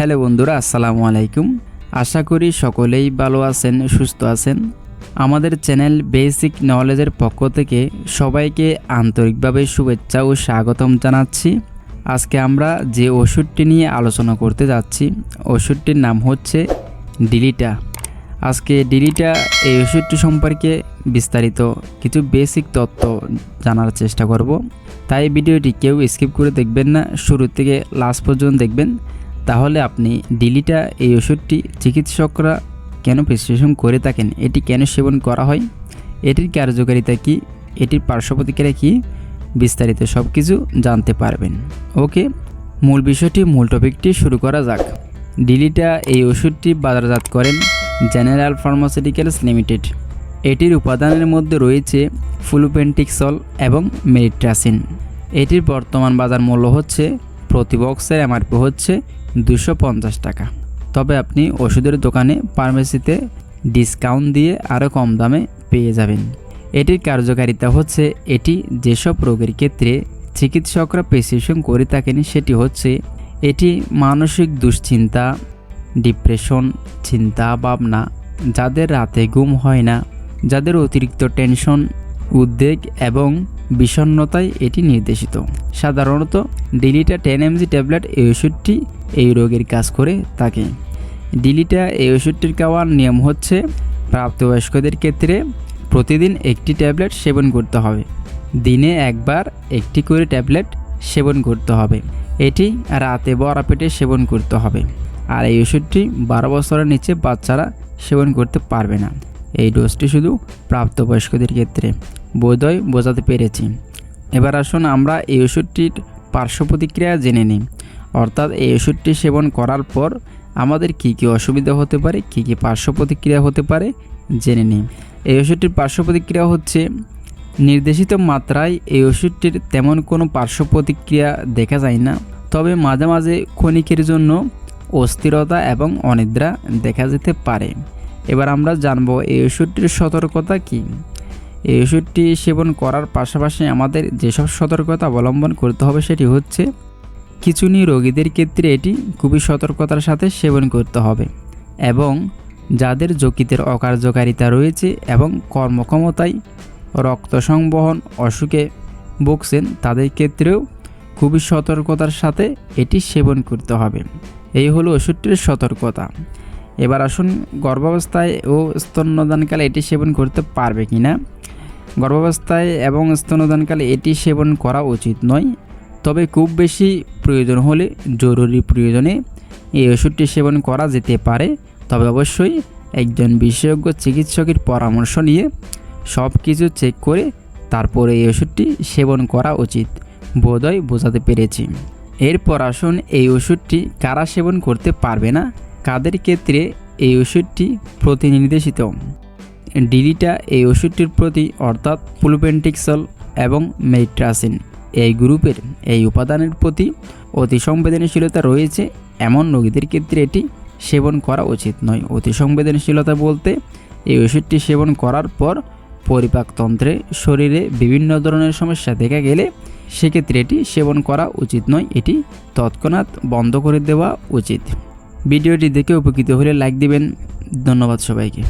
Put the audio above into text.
Hello বন্ধুরা, আসসালামু আলাইকুম। আশা করি সকলেই ভালো আছেন, সুস্থ আছেন। আমাদের চ্যানেল বেসিক নলেজের পক্ষ থেকে সবাইকে আন্তরিকভাবে শুভেচ্ছা ও স্বাগতম জানাচ্ছি। আজকে আমরা যে ওষুধটি নিয়ে আলোচনা করতে যাচ্ছি, ওষুধটির নাম হচ্ছে ডিলিটা। আজকে ডিলিটা এই ওষুধটি সম্পর্কে বিস্তারিত কিছু বেসিক তথ্য জানার চেষ্টা করব। তাই ভিডিওটি কেউ স্কিপ করে দেখবেন না, শুরু থেকে লাস্ট পর্যন্ত দেখবেন। তাহলে আপনি ডিলিটা এই ওষুধটি চিকিৎসকরা কেন প্রেসক্রিপশন করে থাকেন? এটি কেন সেবন করা হয়? এটির কার্যকারিতা কি? এটির পার্শ্ব কী? বিস্তারিত সব কিছু জানতে পারবেন। ওকে, মূল বিষয়টি, মূল টপিকটি শুরু করা যাক। ডিলিটা এই ওষুধটি বাজারজাত করেন জেনারেল ফার্মাসিউটিক্যালস লিমিটেড। এটির উপাদানের মধ্যে রয়েছে ফুলুপেন্টিক্সল এবং মেরিট্রাসিন। এটির বর্তমান বাজার মূল্য হচ্ছে, প্রতি বক্সের এমআরপি হচ্ছে দুশো পঞ্চাশ টাকা। তবে আপনি ওষুধের দোকানে ফার্মেসিতে ডিসকাউন্ট দিয়ে আরও কম দামে পেয়ে যাবেন। এটির কার্যকারিতা হচ্ছে এটি যেসব রোগের ক্ষেত্রে চিকিৎসকরা প্রেসক্রিপশন করে থাকেন সেটি হচ্ছে এটি মানসিক দুশ্চিন্তা ডিপ্রেশন চিন্তা ভাবনা যাদের রাতে ঘুম হয় না, যাদের অতিরিক্ত টেনশন উদ্বেগ এবং বিষণ্ণতায় এটি নির্দেশিত। সাধারণত ডিলিটা টেন এমজি ট্যাবলেট এই ওষুধটি এই রোগের কাজ করে থাকে। ডিলিটা এই ওষুধটির খাওয়ার নিয়ম হচ্ছে প্রাপ্তবয়স্কদের ক্ষেত্রে প্রতিদিন একটি ট্যাবলেট সেবন করতে হবে। দিনে একবার একটি করে ট্যাবলেট সেবন করতে হবে। এটি রাতে বড়া পেটে সেবন করতে হবে। আর এই ওষুধটি বারো বছরের নিচে বাচ্চারা সেবন করতে পারবে না। এই ডোজটি শুধু প্রাপ্তবয়স্কদের ক্ষেত্রে। বোধহয় বোঝাতে পেরেছি। এবার আসুন আমরা এই ওষুধটির পার্শ্ব প্রতিক্রিয়া জেনে নিই। অর্থাৎ এই ওষুধটি সেবন করার পর আমাদের কী কী অসুবিধা হতে পারে, কী কী পার্শ্ব প্রতিক্রিয়া হতে পারে, জেনে নিই। এই ওষুধটির পার্শ্ব প্রতিক্রিয়া হচ্ছে, নির্দেশিত মাত্রায় এই ওষুধটির তেমন কোনো পার্শ্ব প্রতিক্রিয়া দেখা যায় না, তবে মাঝে মাঝে ক্ষণিকের জন্য অস্থিরতা এবং অনিদ্রা দেখা যেতে পারে। এবার আমরা জানব এই ওষুধটির সতর্কতা কী। এই ওষুধটি সেবন করার পাশাপাশি আমাদের যেসব সতর্কতা অবলম্বন করতে হবে সেটি হচ্ছে খিচুনি রোগীদের ক্ষেত্রে এটি খুবই সতর্কতার সাথে সেবন করতে হবে এবং যাদের যকৃতের অকার্যকারিতা রয়েছে এবং কর্মক্ষমতায় রক্ত সংবহন অসুখে ভুগছেন, তাদের ক্ষেত্রেও খুবই সতর্কতার সাথে এটি সেবন করতে হবে। এই হলো ওষুধটির সতর্কতা। এবার আসুন, গর্ভাবস্থায় ও স্তন্যদানকালে এটি সেবন করতে পারবে কি না? গর্ভাবস্থায় এবং স্তন্যদানকালে এটি সেবন করা উচিত নয়, তবে খুব বেশি প্রয়োজন হলে, জরুরি প্রয়োজনে এই ওষুধটি সেবন করা যেতে পারে। তবে অবশ্যই একজন বিশেষজ্ঞ চিকিৎসকের পরামর্শ নিয়ে সব কিছু চেক করে তারপরে এই ওষুধটি সেবন করা উচিত বোধহয় বোঝাতে পেরেছি। এরপর আসুন, এই ওষুধটি কারা সেবন করতে পারবে না? কাদের ক্ষেত্রে এই ওষুধটি প্রতিনির্দেশিত? ডিলিটা এই ওষুধটির প্রতি অর্থাৎ পুলুপেন্টিক্সল এবং মেট্রাসিন এই গ্রুপের এই উপাদানের প্রতি অতি সংবেদনশীলতা রয়েছে, এমন রোগীদের ক্ষেত্রে এটি সেবন করা উচিত নয়। অতি সংবেদনশীলতা বলতে এই ওষুধটি সেবন করার পর পরিপাকতন্ত্রে শরীরে বিভিন্ন ধরনের সমস্যা দেখা গেলে সেক্ষেত্রে এটি সেবন করা উচিত নয়, এটি তৎক্ষণাৎ বন্ধ করে দেওয়া উচিত। ভিডিওটি দেখে উপকৃত হলে লাইক দিবেন। ধন্যবাদ সবাইকে।